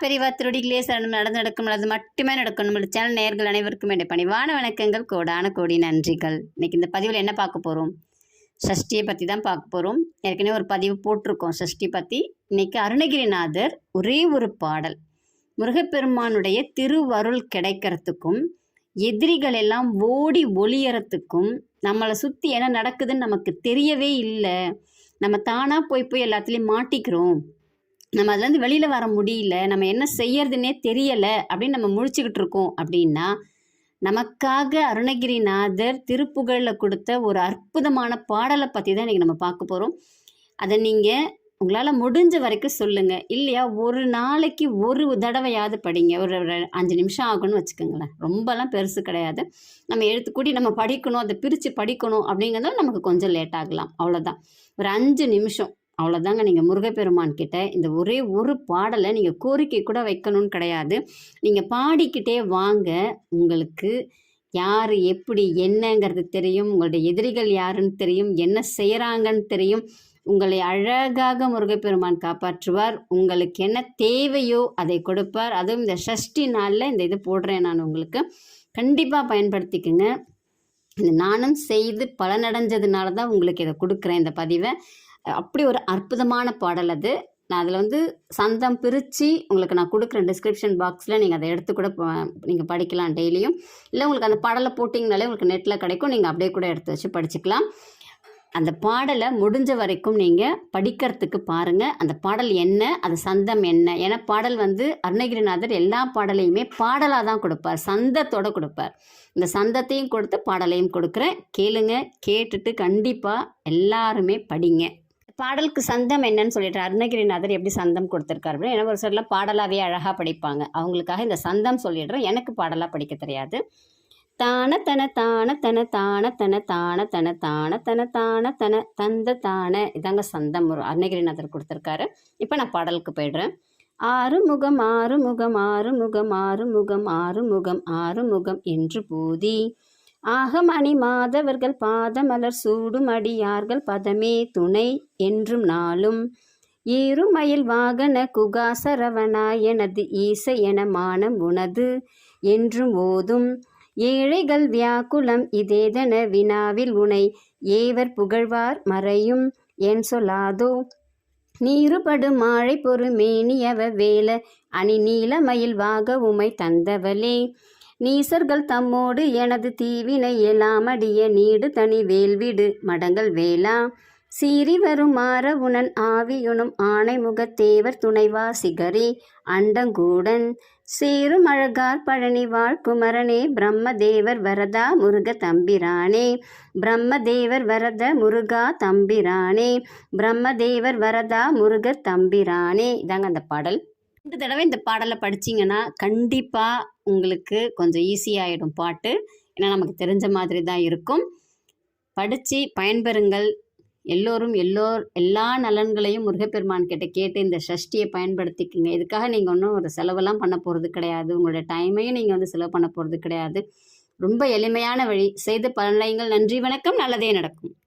பெரியவா திருடிகளே சரணம் நடந்து நடக்கும் அது மட்டுமே நடக்கும் நம்மளோட சேனல் நேர்கள் அனைவருக்கும் என்னுடைய பணிவான வணக்கங்கள். கோடான கோடி நன்றிகள். இன்னைக்கு இந்த பதிவில் என்ன பார்க்க போகிறோம் சஷ்டியை பற்றி தான் பார்க்க போகிறோம் ஏற்கனவே ஒரு பதிவு போட்டிருக்கோம் சஷ்டி பற்றி இன்னைக்கு அருணகிரிநாதர் ஒரே ஒரு பாடல். முருகப்பெருமானுடைய திருவருள் கிடைக்கிறதுக்கும் எதிரிகள் எல்லாம் ஓடி ஒளியறத்துக்கும் நம்மளை சுற்றி என்ன நடக்குதுன்னு நமக்கு தெரியவே இல்லை. நம்ம தானாக போய் போய் எல்லாத்துலேயும் மாட்டிக்கிறோம். நம்ம அதுலேருந்து வெளியில் வர முடியல நம்ம என்ன செய்யறதுன்னே தெரியலை அப்படின்னு நம்ம முழிச்சுக்கிட்டு இருக்கோம் அப்படின்னா நமக்காக அருணகிரிநாதர் திருப்புகழில் கொடுத்த ஒரு அற்புதமான பாடலை பற்றி தான் இன்றைக்கி நம்ம பார்க்க போகிறோம் அதை நீங்கள் உங்களால் முடிஞ்ச வரைக்கும் சொல்லுங்கள் இல்லையா ஒரு நாளைக்கு ஒரு தடவையாவது படிங்க. ஒரு ஒரு அஞ்சு நிமிஷம் ஆகும்னு வச்சுக்கோங்களேன். ரொம்பலாம் பெருசு கிடையாது. நம்ம எழுத்துக்கூடி நம்ம படிக்கணும் அதை பிரித்து படிக்கணும் அப்படிங்கிறதும் நமக்கு கொஞ்சம் லேட் ஆகலாம். அவ்வளோதான் ஒரு அஞ்சு நிமிஷம். அவ்வளோதாங்க நீங்கள் முருகப்பெருமான் கிட்ட இந்த ஒரே ஒரு பாடலை நீங்கள் கோரிக்கை கூட வைக்கணும்னு கிடையாது. நீங்கள் பாடிக்கிட்டே வாங்க. உங்களுக்கு யார் எப்படி என்னங்கிறது தெரியும். உங்களுடைய எதிரிகள் யாருன்னு தெரியும். என்ன செய்கிறாங்கன்னு தெரியும். உங்களை அழகாக முருகப்பெருமான் காப்பாற்றுவார். உங்களுக்கு என்ன தேவையோ அதை கொடுப்பார். அதுவும் இந்த ஷஷ்டி நாளில் இந்த இது போடுறேன் நான் உங்களுக்கு. கண்டிப்பாக பயன்படுத்திக்கோங்க. இது நானும் செய்து பலனடைஞ்சதுனால தான் உங்களுக்கு இதை கொடுக்குறேன் இந்த பதிவை. அப்படி ஒரு அற்புதமான பாடல் அது. நான் அதில் வந்து சந்தம் பிரித்து உங்களுக்கு நான் கொடுக்குறேன் டிஸ்கிரிப்ஷன் பாக்ஸில் நீங்கள் அதை எடுத்து கூட நீங்கள் படிக்கலாம் டெய்லியும். இல்லை உங்களுக்கு அந்த பாடலை போட்டிங்கனாலே உங்களுக்கு நெட்டில் கிடைக்கும். நீங்கள் அப்படியே கூட எடுத்து வச்சு படிச்சுக்கலாம். அந்த பாடலை முடிஞ்ச வரைக்கும் நீங்கள் படிக்கிறதுக்கு பாருங்கள் அந்த பாடல் என்ன? அது சந்தம் என்ன? ஏன்னா பாடல் வந்து அருணகிரிநாதர் எல்லா பாடலையுமே பாடலாக தான் கொடுப்பார். சந்தத்தோடு கொடுப்பார். இந்த சந்தத்தையும் கொடுத்து பாடலையும் கொடுக்குறேன். கேளுங்க கேட்டுட்டு கண்டிப்பாக எல்லாருமே படிங்க. பாடலுக்கு சந்தம் என்னன்னு சொல்லிட்டு அருணகிரிநாதர் எப்படி சந்தம் கொடுத்துருக்காரு அப்படின்னு ஏன்னா ஒரு சிலர்லாம் பாடலாகவே அழகாக படிப்பாங்க. அவங்களுக்காக இந்த சந்தம் சொல்லிடுறேன். எனக்கு பாடலாக படிக்க தெரியாது. தான தன தான தன தான தன தான தன தான தன தான தன தந்த தான. இதாங்க சந்தம். ஒரு அருணகிரிநாதர் கொடுத்துருக்காரு. இப்போ நான் பாடலுக்கு போயிடுறேன். ஆறு முகம் ஆறு முகம் ஆறு முகம் ஆறு முகம் ஆறு முகம் ஆறு முகம் என்று பூதி ஆகமணி மாதவர்கள் பாதமலர் சூடும் அடியார்கள் பதமே துணை என்றும் நாளும். ஏறுமயில் வாகன குகாசரவனா எனது ஈச என மானம் உனது என்றும் ஓதும். ஏழைகள் வியாக்குலம் இதேதன வினாவில் உனை ஏவர் புகழ்வார் மறையும் என் சொல்லாதோ. நீருபடு மாழை பொறுமேனியவ வேல அணி நீலமயில் வாக உமை தந்தவளே. நீசர்கள் தம்மோடு எனது தீவினை எலாமடிய நீடு தனி வேல்விடு மடங்கள் வேளா சீறி வரும் உணன் ஆவியுனும் ஆணை முகத்தேவர் துணைவா சிகரி அண்டங்கூடன். சேரும் அழகார் பழனி வாழ்குமரனே பிரம்மதேவர் வரதா முருக தம்பிரானே. பிரம்மதேவர் வரத முருகா தம்பிரானே பிரம்மதேவர் வரதா முருக தம்பிரானே. இதாங்க அந்த பாடல். இந்த தடவை இந்த பாடலை படிச்சிங்கன்னா கண்டிப்பாக உங்களுக்கு கொஞ்சம் ஈஸியாகிடும் பாட்டு. ஏன்னா நமக்கு தெரிஞ்ச மாதிரி தான் இருக்கும். படித்து பயன்பெறுங்கள். எல்லோரும் எல்லோர் எல்லா நலன்களையும் முருகப்பெருமான் கிட்ட கேட்டு இந்த சஷ்டியை பயன்படுத்திக்கிங்க. இதுக்காக நீங்கள் ஒன்றும் ஒரு செலவெல்லாம் பண்ண போகிறது கிடையாது. உங்களோட டைமையும் நீங்கள் வந்து செலவு பண்ண போகிறது கிடையாது. ரொம்ப எளிமையான வழி. செய்து பலனடைங்கள் நன்றி வணக்கம். நல்லதே நடக்கும்.